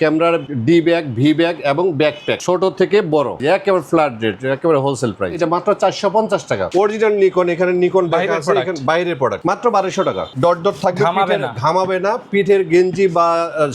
ক্যামেরার D bag V bag এবং backpack ছোট থেকে বড়। একেবারে ফ্ল্যাট রেট একেবারে হোলসেল প্রাইস এটা মাত্র চারশো পঞ্চাশ টাকা। অরিজিনাল নিকন এখানে নিকন বাইরের প্রোডাক্ট মাত্র বারোশো টাকা। ডট ডট থাকবে ঘামাবে না। পিঠের গেঞ্জি বা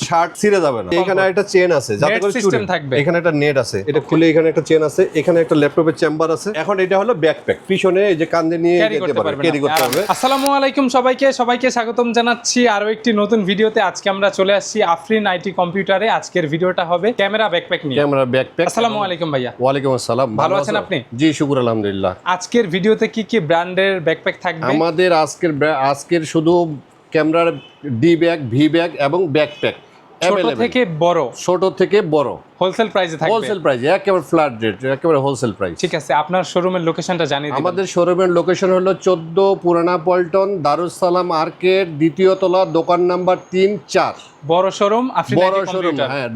শার্ট ছিঁড়ে যাবে না। এখানে একটা চেন আছে যাতে করে system থাকবে। এখানে একটা নেট আছে এটা খুলে এখানে একটা চেন আছে এখানে একটা ল্যাপটপের চেম্বার আছে। এখন এটা হলো ব্যাকপ্যাক পিছনে এই যে কান্দে নিয়ে যেতে করতে পারবে ক্যারি করতে। পারবে আসসালামু আলাইকুম সবাইকে সবাইকে স্বাগতম জানাচ্ছি আরও একটি নতুন ভিডিওতে আজকে আমরা চলে আসছি আফরিন আইটি কম্পিউটারে। আজকের ভিডিওটা হবে ক্যামেরা ব্যাকপ্যাক নিয়ে। ক্যামেরা ব্যাকপ্যাক আসসালামু আলাইকুম ভাইয়া। ওয়ালাইকুম আসসালাম। ভালো আছেন আপনি? জি শুকুর আলহামদুলিল্লাহ। আজকের ভিডিওতে কি কি ব্র্যান্ডের ব্যাকপ্যাক থাকবে? আমাদের আজকের আজকের শুধু ক্যামেরার ডি ব্যাগ ভি ব্যাগ এবং ব্যাকপ্যাক ছোট থেকে বড়। ছোট থেকে বড়। হোলসেল প্রাইসে থাকবে। হোলসেল প্রাইস একেবারে ফ্ল্যাট রেট একেবারে হোলসেল প্রাইস ঠিক আছে আপনার শোরুমের লোকেশনটা জানিয়ে দিবেন। আমাদের শোরুমের লোকেশন হলো চোদ্দ পুরানা পল্টন দারুসালাম আর্কেড দ্বিতীয় তলা দোকান নাম্বার তিন চার। বড় শোরুম বড় শোরুম হ্যাঁ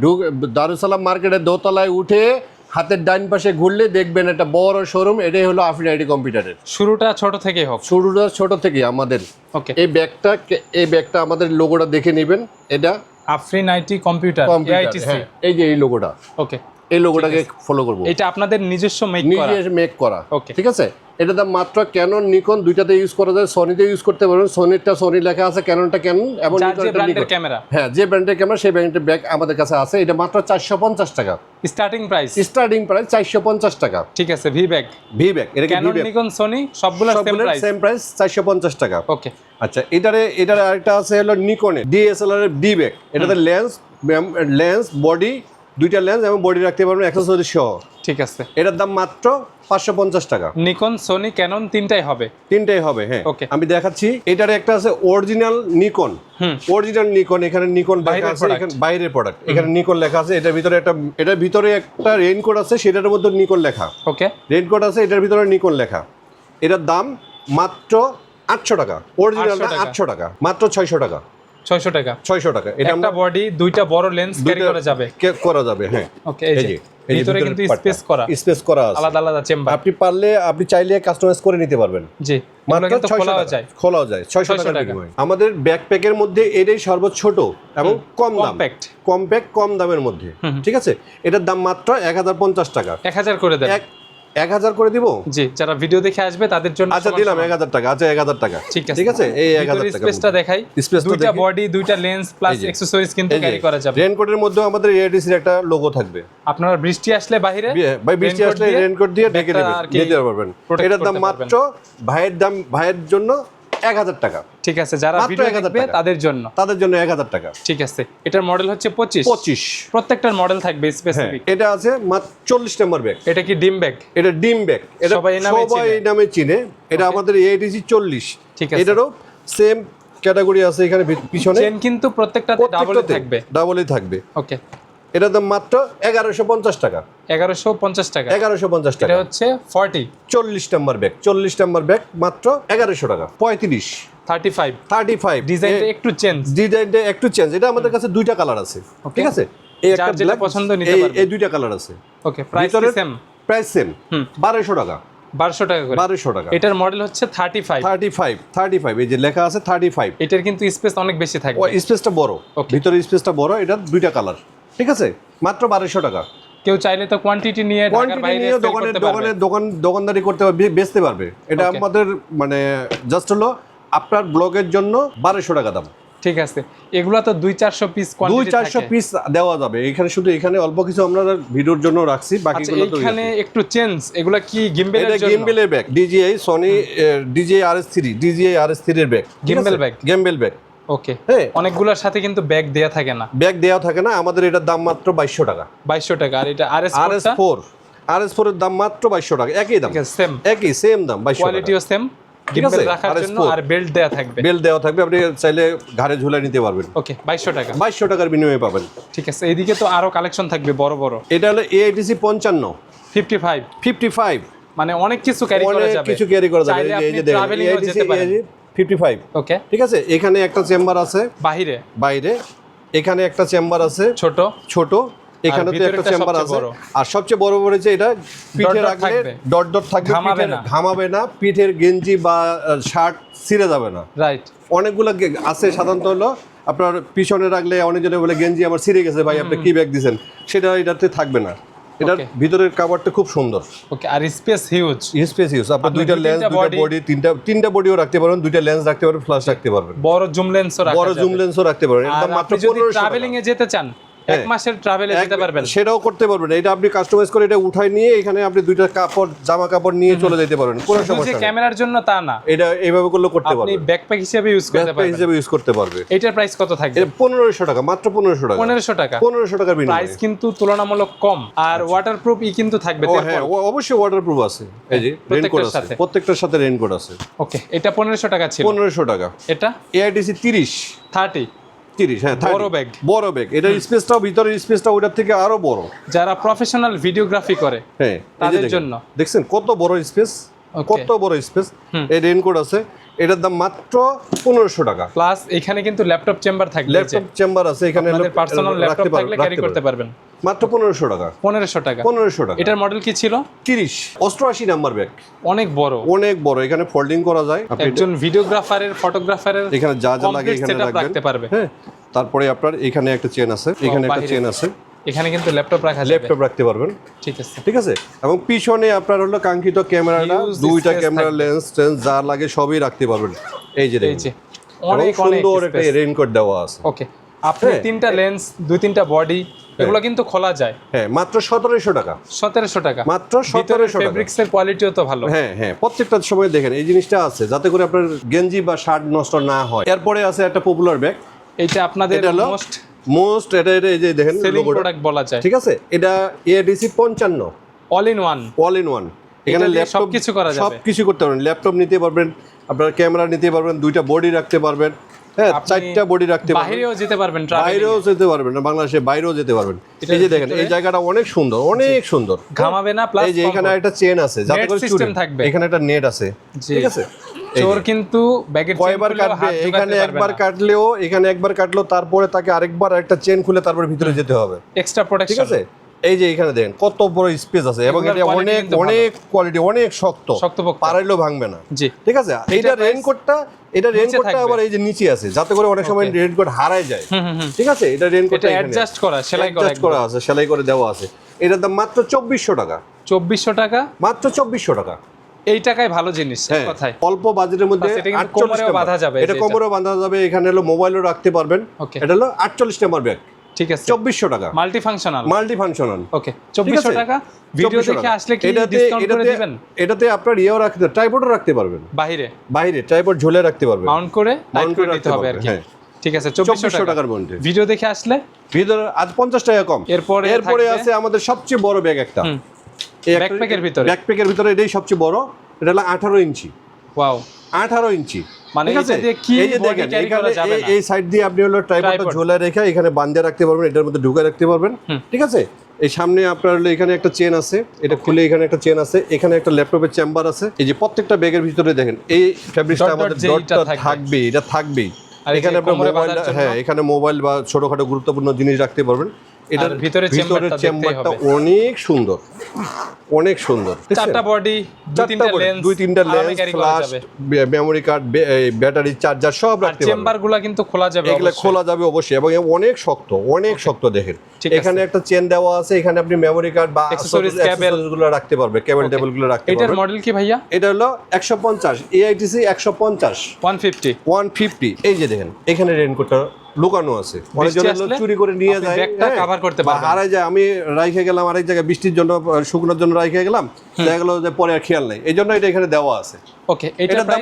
দারুসালাম মার্কেটের দোতলায় উঠে হাতের ডাইন পাশে ঘুরলে দেখবেন একটা বড় শোরুম এটাই হলো আফরিন আইডি কম্পিউটারের শুরুটা ছোট থেকে হোক। শুরুটা ছোট থেকে আমাদের। ওকে এই ব্যাগটা এই ব্যাগটা আমাদের লোগোটা দেখে নেবেন। এটা আফরিন আইটি কম্পিউটার এআইটিসি। হ্যাঁ, এই যে এই লোগোটা ওকে এই লোগোটাকে ফলো করব। এটা আপনাদের নিজস্ব মেক করা। নিজস্ব মেক করা। ওকে ঠিক আছে? এটা দাম মাত্র ক্যানন নিকন দুইটাতে ইউজ করা যায় সনিতে ইউজ করতে পারবেন। সোনিরটা সনি লেখা আছে ক্যাননটা ক্যানন এবং ক্যামেরা হ্যাঁ যে ব্র্যান্ডের ক্যামেরা সেই ব্র্যান্ডের ব্যাগ আমাদের কাছে আছে। এটা মাত্র চারশো পঞ্চাশ টাকা। স্টার্টিং প্রাইস স্টার্টিং প্রাইস চারশো পঞ্চাশ টাকা। ঠিক আছে ভি ব্যাগ ভি ব্যাগ এটা ক্যানন নিকন সনি সবগুলো সেম প্রাইস চারশো পঞ্চাশ টাকা। ওকে আচ্ছা এটারে এটার আরেকটা আছে হলো নিকনে ডিএসএলআর এর ডি ব্যাগ এটাতে লেন্স লেন্স বডি দুইটা লেন্স এবং বডি রাখতে পারবেন অ্যাক্সেসরি সহ। ঠিক আছে। এটার দাম মাত্র পাঁচশো পঞ্চাশ টাকা। নিকন সোনি ক্যানন তিনটাই হবে। তিনটাই হবে হ্যাঁ। ওকে আমি দেখাচ্ছি এটার একটা আছে অরিজিনাল নিকন। অরিজিনাল নিকন এখানে নিকন লেখা বাইরের আছে এখানে বাইরের প্রোডাক্ট এখানে নিকন লেখা আছে এটার ভিতরে একটা এটার ভিতরে একটা রেইনকোট আছে সেটার মধ্যে নিকন লেখা। ওকে রেইনকোট আছে এটার ভিতরে নিকন লেখা। এটার দাম মাত্র আটশো টাকা। অরিজিনাল 800 আটশো টাকা। মাত্র ছয়শো টাকা। ছয়শো টাকা। ছয়শো টাকা। এটা একটা বডি দুইটা বড় লেন্স ক্যারি করা যাবে। করা যাবে হ্যাঁ। ওকে এই যে ভিতরে কিন্তু স্পেস করা। স্পেস করা আছে। আলাদা আলাদা চেম্বার আপনি পারলে আপনি চাইলে কাস্টমাইজ করে নিতে পারবেন। জি কিন্তু 600 যায়। খোলাও যায় ছয়শো 600 টাকা। আমাদের ব্যাকপ্যাকের মধ্যে এটাই সর্বোচ্চ ছোট এবং কম দাম। কম্প্যাক্ট কম দামের মধ্যে। ঠিক আছে? এটার দাম মাত্র এক হাজার পঞ্চাশ টাকা। এক হাজার করে দেন। এক হাজার করে দিব? জি যারা ভিডিও দেখে আসবে তাদের জন্য আচ্ছা দিলাম এক হাজার টাকা। আচ্ছা এক হাজার টাকা। ঠিক আছে। ঠিক আছে? এই এক হাজার টাকা স্পেসটা দেখাই। স্পেস দুইটা বডি দুইটা লেন্স প্লাস অ্যাকসেসরিজ কিন্তু ক্যারি করা যাবে। রেনকোটের মধ্যে আমাদের এআইডিসির একটা লোগো থাকবে। আপনার বৃষ্টি আসলে বাইরে ভাই বৃষ্টি আসলে রেনকোট দিয়ে ঢেকে কি দিতে পারবেন। এটার দাম মাত্র ভাইয়ের দাম ভাইয়ের জন্য এক হাজার টাকা। ঠিক আছে যারা ভিডিও দেখবে তাদের জন্য। তাদের জন্য এক হাজার টাকা। ঠিক আছে এটার মডেল হচ্ছে পঁচিশ। পঁচিশ। প্রত্যেকটার মডেল থাকবে হ্যাঁ স্পেসিফিক এটা আছে মাত্র চল্লিশ নম্বর ব্যাগ। এটা কি ডিম ব্যাগ? এটা ডিম ব্যাগ। এটা সবাই নামে চিনে। এই নামে চিনে। এটা আমাদের এআইটিসি চল্লিশ। ঠিক আছে। এটারও সেম ক্যাটাগরি আছে এখানে পিছনে। চেন কিন্তু প্রত্যেকটাতে ডাবল থাকবে। ডাবলই থাকবে। ওকে এটার দাম মাত্র এগারোশো পঞ্চাশ টাকা। এগারোশো পঞ্চাশ টাকা। এগারোশো পঞ্চাশ এটা টাকা। হচ্ছে ফর্টি। চল্লিশ নম্বর ব্যাগ চল্লিশ নম্বর ব্যাগ মাত্র এগারোশো টাকা পঁয়ত্রিশ। Thirty five. Thirty five. ডিজাইনটা একটু চেঞ্জ ডিজাইনটা একটু চেঞ্জ এটা আমাদের কাছে দুইটা কালার আছে ঠিক আছে? এই একটা ব্ল্যাক পছন্দ নিতে এই পারবে। এই দুইটা কালার আছে। Okay price same price same হুম। বারোশো টাকা। বারোশো টাকা করে। বারোশো টাকা। এটার মডেল হচ্ছে thirty five. Thirty five thirty five. এই যে লেখা আছে থার্টি ফাইভ। এটার কিন্তু স্পেস অনেক বেশি ও স্পেসটা বড়. ভিতরে স্পেসটা বড় এটা দুইটা কালার ঠিক আছে? মাত্র বারোশো টাকা। কেউ চাইলে তো কোয়ান্টিটি নিয়ে কোয়ান্টিটি নিয়ে দোকানে দোকানে দোকান দোকানদারি করতে পারবে বেচতে পারবে। এটা আমাদের মানে জাস্ট হলো আপনার ব্লগের জন্য বারোশো টাকা দাম। ঠিক আছে। এগুলা তো দুই চারশো পিস দুই চারশো পিস দেওয়া যাবে। এখানে শুধু এখানে অল্প কিছু আমরা ভিডিওর জন্য রাখছি আচ্ছা বাকিগুলো তো এইখানে একটু চেঞ্জ এগুলা কি গিম্বেলের এটা জন্য? গেমবেলের bag DJI Sony DJI R S three DJI R S থ্রির ব্যাগ Gimbal bag? Gimbal bag okay. হ্যাঁ। অনেকগুলোর সাথে কিন্তু ব্যাগ দেয়া থাকে না। ব্যাগ দেওয়া থাকে না আমাদের এটার দাম মাত্র বাইশশো টাকা। বাইশশো টাকা আর এটা R S R S four R S four এর দাম মাত্র বাইশশো টাকা একই দাম। সেম একই সেম দাম বাইশশো কোয়ালিটিও সেম ঠিক আছে? রাখার জন্য আর বেল্ট দেয়া থাকবে। বেল দেওয়া থাকবে আপনি চাইলে ঘাড়ে ঝুলে নিতে পারবেন। ওকে টাকা। টাকার বিনিময়ে পাবেন। ঠিক আছে এইদিকে তো আরও কালেকশন থাকবে বড় বড়। এটা হলো এআইটিসি মানে অনেক কিছু ক্যারি করা যাবে। কিছু ক্যারি করা যাবে। এই যে- দেখেন এআইটিসি ফিফটি ফাইভ ওকে ঠিক আছে? এখানে একটা চেম্বার আছে। বাহিরে? বাইরে। এখানে একটা চেম্বার আছে। ছোট। ছোট। এখানে তো একটা চেম্বার আছে। আর সবচেয়ে বড় বড় যে এটা পিঠে রাখলে ডট ডট থাকবে। ঘামাবে না। ঘামাবে না। পিঠের গেঞ্জি বা শার্ট ছিঁড়ে যাবে না। রাইট অনেকগুলো আছে সাধারণত হলো আপনার পিছনে রাখলে অনেকজনে বলে গেঞ্জি আমার ছিঁড়ে গেছে ভাই আপনি কি ব্যাগ দিছেন? সেটা এটাতে থাকবে না। এটার ভিতরের কাভারটা খুব সুন্দর। ওকে আর স্পেস হিউজ স্পেস হিউজ আপনার দুইটা লেন্স দুইটা বডি তিনটা তিনটা বডিও রাখতে পারবেন দুইটা লেন্স রাখতে পারবেন ফ্ল্যাশ রাখতে পারবেন। বড় জুম লেন্সও রাখতে বড়। জুম লেন্সও রাখতে পারবেন। একদম মাত্র আপনি যদি 1500 ট্রাভেলিং এ যেতে চান এক হ্যাঁ। মাসের ট্রাভেলে যেতে এক- পারবেন। সেটাও করতে পারবেন। এটা আপনি কাস্টমাইজ করে এটা উঠাই নিয়ে এখানে আপনি দুইটা কাপড় জামা কাপড় নিয়ে চলে যেতে পারবেন। কোনো সমস্যা নেই। ক্যামেরার জন্য তা না। এটা এইভাবে করলে করতে আপনি ব্যাকপ্যাক হিসেবে ইউজ করতে ব্যাকপ্যাক পারবেন। হিসেবে ইউজ করতে পারবে। এটার প্রাইস কত থাকবে? এটা পনেরোশো টাকা মাত্র পনেরোশো টাকা। পনেরোশো টাকা। পনেরোশো টাকার বিনিময়ে। প্রাইস কিন্তু তুলনামূলক কম। আর ওয়াটারপ্রুফ ই কিন্তু থাকবে হ্যাঁ অবশ্যই ওয়াটারপ্রুফ আছে। এই যে রেনকোট আছে। সাথে। প্রত্যেকটার সাথে রেনকোট আছে। ওকে এটা পনেরোশো টাকা ছিল। পনেরোশো টাকা। এটা? এআইডিসি তিরিশ। থার্টি তিরিশ হ্যাঁ বড় ব্যাগ বড় ব্যাগ এটার স্পেসটাও ভিতরের স্পেসটা ওটার থেকে আরও বড়। যারা প্রফেশনাল ভিডিওগ্রাফি করে হ্যাঁ তাদের জন্য। দেখছেন কত বড় স্পেস কত বড় স্পেস এই রেনকোট আছে এটার দাম মাত্র পনেরোশো টাকা। প্লাস এখানে কিন্তু ল্যাপটপ চেম্বার থাকবে ল্যাপটপ চেম্বার আছে এখানে পার্সোনাল ল্যাপটপ থাকলে ক্যারি করতে পারবেন। মাত্র পনেরোশো টাকা। পনেরোশো টাকা। পনেরোশো টাকা। এটার মডেল কি ছিল? তিরিশ। অষ্টআশি নাম্বার ব্যাগ অনেক বড়। অনেক বড়। এখানে ফোল্ডিং করা যায়। একজন ভিডিওগ্রাফারের ফটোগ্রাফারের এখানে যা যা লাগে এখানে রাখতে পারবে। হ্যাঁ। তারপরে আপনার এখানে একটা চেন আছে। এখানে একটা চেন আছে। এখানে কিন্তু ল্যাপটপ রাখা ল্যাপটপ রাখতে পারবেন। ঠিক আছে। ঠিক আছে? এবং পিছনে আপনার হলো কাঙ্ক্ষিত ক্যামেরাটা দুইটা ক্যামেরা লেন্স টেন্স যা লাগে সবই রাখতে পারবেন। এই যে এই যে। অনেক অনেক সুন্দর একটা রেইনকোট দেওয়া আছে। ওকে আপনি হ্যাঁ। তিনটা লেন্স দুই তিনটা বডি এগুলো কিন্তু খোলা যায়। হ্যাঁ মাত্র সতেরোশো টাকা। সতেরোশো টাকা। মাত্র ভিতরের 1700 টাকা। ফেব্রিক্স এর কোয়ালিটিও তো ভালো। হ্যাঁ হ্যাঁ প্রত্যেকটা সময় দেখেন এই জিনিসটা আছে যাতে করে আপনার গেঞ্জি বা শার্ট নষ্ট না হয়। এরপরে আছে একটা পপুলার ব্যাগ এইটা আপনাদের এটা মোস্ট মোস্ট এটা এটা এই যে দেখেন সেলিং প্রোডাক্ট বলা যায়। ঠিক আছে? এটা এডিসি পঞ্চান্ন। All in one all in one এখানে ল্যাপটপ সবকিছু করা যাবে। সব কিছু করতে পারবেন। ল্যাপটপ নিতে পারবেন আপনার ক্যামেরা নিতে পারবেন দুইটা বডি রাখতে পারবেন। হ্যাঁ চারটা বডি রাখতে পারবেন। বাইরেও যেতে পারবেন বাইরেও যেতে পারবেন বাংলাদেশে বাইরেও যেতে পারবেন। এই যে দেখেন এই জায়গাটা অনেক সুন্দর অনেক সুন্দর। ঘামাবে না প্লাস এই যে এখানে একটা চেন আছে যাতে করে চুরি থাকবে। এখানে একটা নেট আছে ঠিক আছে? চোর কিন্তু ব্যাগের কয়বার কাটবে এখানে একবার কাটলেও এখানে একবার কাটলেও তারপরে তাকে আরেকবার একটা চেন খুলে তারপরে ভিতরে যেতে হবে। এক্সট্রা ঠিক আছে? এই যে এখানে দেখেন কত বড় স্পেস আছে এবং এটা অনেক অনেক কোয়ালিটি অনেক শক্ত। শক্তপোক্ত। পারাইলেও ভাঙবে না। জি। ঠিক আছে? এটা রেইনকোটটা এটা রেইনকোটটা আবার এই যে নিচে আছে যাতে করে অনেক সময়. রেইনকোট হারায় যায়। ঠিক আছে? এটা রেইনকোটটা এটা অ্যাডজাস্ট করা সেলাই করা অ্যাডজাস্ট করা আছে সেলাই করে দেওয়া আছে। এটার দাম মাত্র চব্বিশশো টাকা। চব্বিশশো টাকা? মাত্র চব্বিশশো টাকা। এই টাকায় ভালো জিনিস হ্যাঁ কথায়। অল্প বাজেটের মধ্যে 48 বাঁধা যাবে, এটা। কোমরেও বাঁধা যাবে এখানে হলো মোবাইলও রাখতে পারবেন। এটা হলো আটচল্লিশ নাম্বার ব্যাগ ঠিক আছে। চব্বিশশো টাকা। Multi functional multi functional okay চব্বিশশো আছে? টাকা ভিডিও দেখে আসলে কি ডিসকাউন্ট করে দিবেন? এটাতে আপনার ইয়েও রাখতে ট্রাইপডও রাখতে পারবেন। বাহিরে? বাইরে ট্রাইপড ঝুলে রাখতে পারবেন। মাউন্ট করে Mount করে নিতে হবে আর কি। হ্যাঁ। ঠিক আছে চব্বিশশো চব্বিশশো টাকা। টাকার মধ্যে ভিডিও দেখে আসলে? ভিতরে আজ পঞ্চাশ টাকা কম। এরপরে এরপরে আছে আমাদের সবচেয়ে বড় ব্যাগ একটা। এর ভিতরে? ব্যাকপ্যাকের ভিতরে এটাই সবচেয়ে বড়। এটা হলো আঠারো ইঞ্চি। ওয়াও আঠারো ইঞ্চি। মানে এই সাইড দিয়ে আপনি হলো ট্রাইপডটা ঝোলা রেখে এখানে বান্ধে রাখতে পারবেন এটার মধ্যে ঢুকে রাখতে পারবেন। ঠিক আছে? এই সামনে আপনার হলো এখানে একটা চেন আছে এটা খুলে এখানে একটা চেন আছে এখানে একটা ল্যাপটপের চেম্বার আছে। এই যে প্রত্যেকটা ব্যাগের ভিতরে দেখেন এই ফ্যাব্রিকটা আমাদের ডটটা থাকবে। এটা থাকবেই। এখানে আপনার মোবাইল হ্যাঁ এখানে মোবাইল বা ছোটখাটো গুরুত্বপূর্ণ জিনিস রাখতে পারবেন। এটার আর ভিতরের চেম্বারটা অনেক সুন্দর অনেক সুন্দর চারটা বডি দুই তিনটা lens flash memory card battery charger সব রাখতে পারবেন চেম্বারগুলা কিন্তু খোলা যাবে এগুলো। খোলা যাবে অবশ্যই এবং অনেক শক্ত অনেক শক্ত দেখেন। এখানে একটা চেন দেওয়া আছে এখানে আপনি মেমোরি কার্ড বা Accessories, cable। গুলো রাখতে পারবে কেবল টেবিলগুলো রাখতে এটার মডেল কি ভাইয়া? এটা হলো একশো পঞ্চাশ এআইটিসি একশো পঞ্চাশ। ওয়ান ফিফটি ওয়ান ফিফটি এই যে দেখেন এখানে রেনকোটটা লুকানো আছে। অনেকজন চুরি করে নিয়ে যায়। ব্যাগটা হ্যাঁ, cover করতে বা হারাই যায়। আমি রাইখে গেলাম আরেক জায়গায় বৃষ্টির জন্য শুকনোর জন্য রাইখে গেলাম। দেখা গেলো যে পরে আর খেয়াল নাই। এই জন্য এটা এখানে দেওয়া আছে। ওকে এটার এটার দাম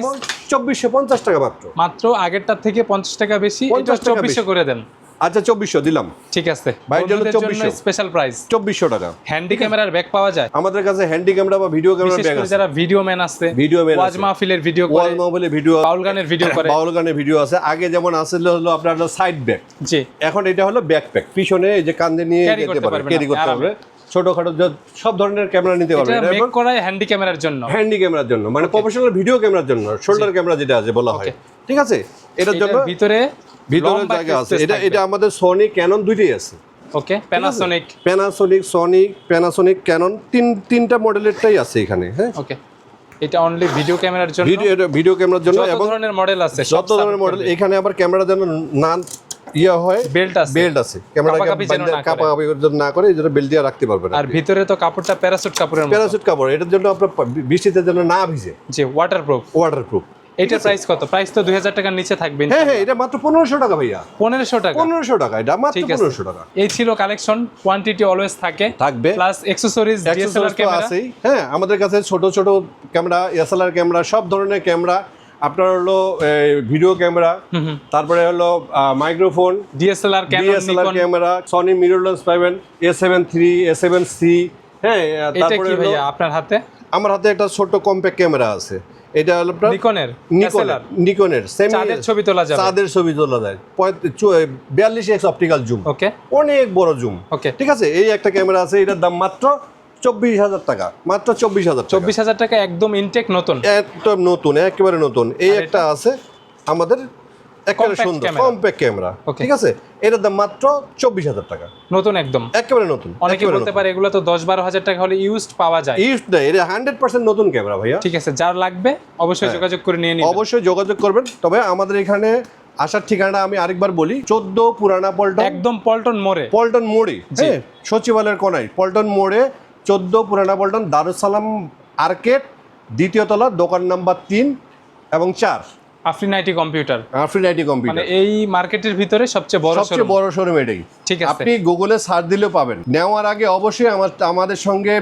চব্বিশশো পঞ্চাশ টাকা মাত্র। মাত্র আগেরটার থেকে পঞ্চাশ টাকা বেশি 50 চব্বিশশো বেশি। করে দেন। আচ্ছা চব্বিশশো দিলাম। ঠিক আছে। বাইরের জন্য বন্ধুদের জন্য 2400 স্পেশাল প্রাইস চব্বিশশো টাকা। হ্যান্ডি ক্যামেরার ব্যাগ পাওয়া যায়। আমাদের কাছে হ্যান্ডি ক্যামেরা বা ভিডিও ক্যামেরা ব্যাগ আছে। যারা ভিডিও ম্যান আছে ভিডিও ম্যান ওয়াজ মাহফিলের ভিডিও করে ওয়াল মোবাইলে ভিডিও বাউল গানের ভিডিও করে। বাউল গানের ভিডিও আছে। আগে যেমন আসলে হলো আপনার সাইড ব্যাগ জি। এখন এটা হলো ব্যাকপ্যাক পিছনে এই যে কান্দে নিয়ে যেতে পারবে ক্যারি করতে পারবে। ছোটখাটো সব ধরনের ক্যামেরা নিতে পারবে। এটা মেক করা হ্যান্ডি ক্যামেরার জন্য। হ্যান্ডি ক্যামেরার জন্য। মানে প্রফেশনাল ভিডিও ক্যামেরার জন্য। শোল্ডার ক্যামেরা যেটা আছে বলা হয়। ঠিক আছে? এটার জন্য ভিতরে ভিতরে জায়গা আছে। এটা এটা আমাদের সোনি ক্যানন দুইটাই আছে। Okay Panasonic Panasonic sonic Panasonic Canon তিন তিনটা মডেলেরটাই আছে এখানে হ্যাঁ? ওকে এটা অনলি ভিডিও ক্যামেরার জন্য? ভিডিও ভিডিও ক্যামেরার জন্য এবং ধরনের মডেল আছে যত ধরনের মডেল এখানে আবার ক্যামেরা যেন না ইয়ে হয় বেল্ট আছে। বেল্ট আছে। ক্যামেরা কাপাকাপি যেন না করে। কাপাকাপি না করে এই জন্য বেল্ট দিয়ে রাখতে পারবেন আর ভিতরে তো কাপড়টা প্যারাসুট কাপড়ের প্যারাসুট কাপড় এটার জন্য আপনার বৃষ্টিতে যেন না ভিজে। যে ওয়াটারপ্রুফ ওয়াটারপ্রুফ এটার প্রাইস কত? প্রাইস তো দুই হাজার টাকার নিচে থাকবে হ্যাঁ হ্যাঁ এটা মাত্র পনেরোশো টাকা ভাইয়া। পনেরোশো টাকা। পনেরোশো টাকা এটা মাত্র ঠিক আছে। পনেরোশো টাকা। এই ছিল কালেকশন কোয়ান্টিটি অলওয়েজ থাকে। থাকবে। প্লাস এক্সেসরিজ ডিএসএলআর ক্যামেরা আছেই। হ্যাঁ আমাদের কাছে ছোট ছোট ক্যামেরা এসএলআর ক্যামেরা সব ধরনের ক্যামেরা আপনার হলো ভিডিও ক্যামেরা তারপরে হলো microphone DSLR DSLR camera Sony mirrorless পাবেন A seven three A seven C হ্যাঁ এটা তারপরে কি ভাইয়া আপনার হাতে? আমার হাতে একটা ছোট কম্প্যাক্ট ক্যামেরা আছে। এটা হলো আপনার নিকনের নিকনের নিকনের সেমি চাঁদের ছবি তোলা যাবে। চাঁদের ছবি তোলা যায়। বিয়াল্লিশ এক্স অপটিক্যাল জুম ওকে। অনেক বড় জুম ওকে। ঠিক আছে? এই একটা ক্যামেরা আছে এটার দাম মাত্র চব্বিশ হাজার টাকা। মাত্র চব্বিশ হাজার চব্বিশ হাজার টাকা একদম ইনটেক নতুন। একদম নতুন একেবারে নতুন। এই একটা আছে আমাদের একেবারে সুন্দর। Compact camera. ঠিক আছে? এটার দাম মাত্র চব্বিশ হাজার টাকা। নতুন একদম। একেবারে নতুন অনেকে বলতে পারে এগুলো তো দশ বারো হাজার টাকা হলে ইউজড পাওয়া যায়। ইউজ না এটা হান্ড্রেড পার্সেন্ট নতুন ক্যামেরা ভাইয়া। ঠিক আছে যার লাগবে অবশ্যই হ্যাঁ। যোগাযোগ করে নিয়ে নিন। অবশ্যই যোগাযোগ করবেন। তবে আমাদের এখানে আসার ঠিকানাটা আমি আরেকবার বলি চোদ্দ পুরানা পল্টন। একদম পল্টন মোড়ে। পল্টন মোড়ে হ্যাঁ? সচিবালয়ের কোনায় পল্টন মোড়ে চোদ্দ পুরানা পল্টন দারুসালাম আর্কেট দ্বিতীয় তলা দোকান নাম্বার তিন এবং চার। Afrin IT computer. Afrin IT IT মানে কম্পিউটার এই মার্কেটের ভিতরে সবচেয়ে বড় সবচেয়ে বড় শোরুম এটাই। ঠিক আছে। আপনি গুগলে সার্চ দিলেও পাবেন। নেওয়ার আগে অবশ্যই আমার আমাদের সঙ্গে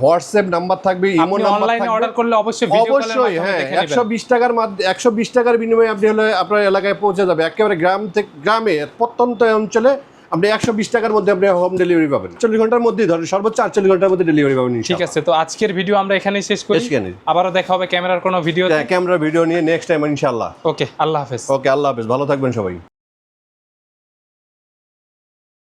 হোয়াটসঅ্যাপ নাম্বার থাকবে ইমো নাম্বার নাম্বার অনলাইনে অর্ডার করলে অবশ্যই ভিডিও অবশ্যই হ্যাঁ দেখে একশো নেবেন বিশ টাকার মাধ্যমে একশো বিশ টাকার বিনিময়ে আপনি হলে আপনার এলাকায় পৌঁছে যাবে। একেবারে গ্রাম থেকে গ্রামে প্রত্যন্ত অঞ্চলে আপনি একশো বিশ টাকার মধ্যে আপনি হোম ডেলিভারি পাবেন। চল্লিশ ঘণ্টার মধ্যেই ধরেন সর্বোচ্চ আটচল্লিশ ঘণ্টার মধ্যে ডেলিভারি পাবেন ঠিক আছে তো আজকের ভিডিও আমরা এখানেই শেষ করি। কেন আবারও দেখা হবে ক্যামেরার কোনো ভিডিও ক্যামেরা ভিডিও নিয়ে নেক্সট টাইম ইনশাল্লাহ ওকে আল্লাহ হাফেজ। ওকে আল্লাহ হাফেজ ভালো থাকবেন সবাই।